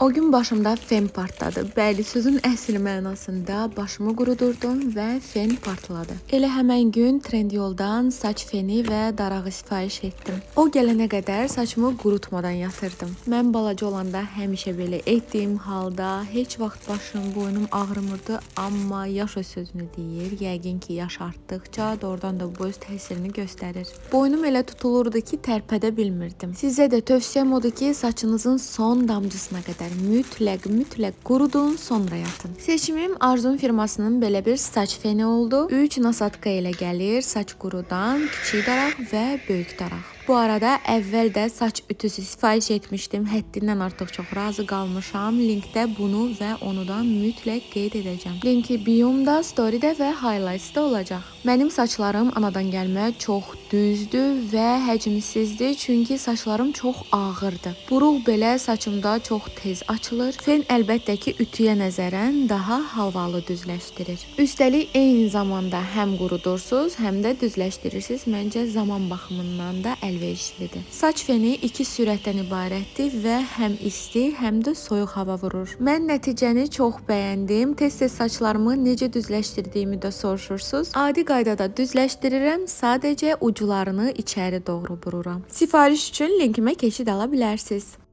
O gün başımda fen partladı. Bəli, sözün əsl mənasında başımı qurudurdum və fen partladı. Elə həmən gün Trendyoldan saç feni və darağı sifariş etdim. O gələnə qədər saçımı qurutmadan yatırdım. Mən balaca olanda həmişə belə etdiyim halda heç vaxt başım, boynum ağrımırdı, amma yaş öz sözünü deyir. Yəqin ki, yaş artdıkca doğrudan da bu öz təsirini göstərir. Boynum elə tutulurdu ki, tərpədə bilmirdim. Sizə də tövsiyəm odur ki, saçınızın son damcısına qədər mütləq, mütləq qurudun, sonra yatın. Seçimim Arzum firmasının belə bir saç feni oldu. 3 nasatka ilə gəlir, saç qurudan, kiçik daraq və böyük daraq. Bu arada əvvəl də saç ütüsü sifariş etmişdim. Həddindən artıq çox razı qalmışam. Linkdə bunu və onu da mütləq qeyd edəcəm. Linki biomda, storydə və highlightsda olacaq. Mənim saçlarım anadan gəlmə çox düzdür və həcmsizdir, çünki saçlarım çox ağırdır. Buruq belə saçımda çox tez açılır. Fen əlbəttə ki, ütüyə nəzərən daha havalı düzləşdirir. Üstəlik eyni zamanda həm qurudursuz, həm də düzləşdirirsiniz. Məncə zaman baxımından da əlverişlidir. Saç feni iki sürətdən ibarətdir və həm isti, həm də soyuq hava vurur. Mən nəticəni çox bəyəndim. Tez-tez saçlarımı necə düzləşdirdiyimi də soruşursunuz. Adi qaydada düzləşdirirəm, sadəcə uclarını içəri doğru bururam. Sifariş üçün linkimə keçid ala bilərsiniz.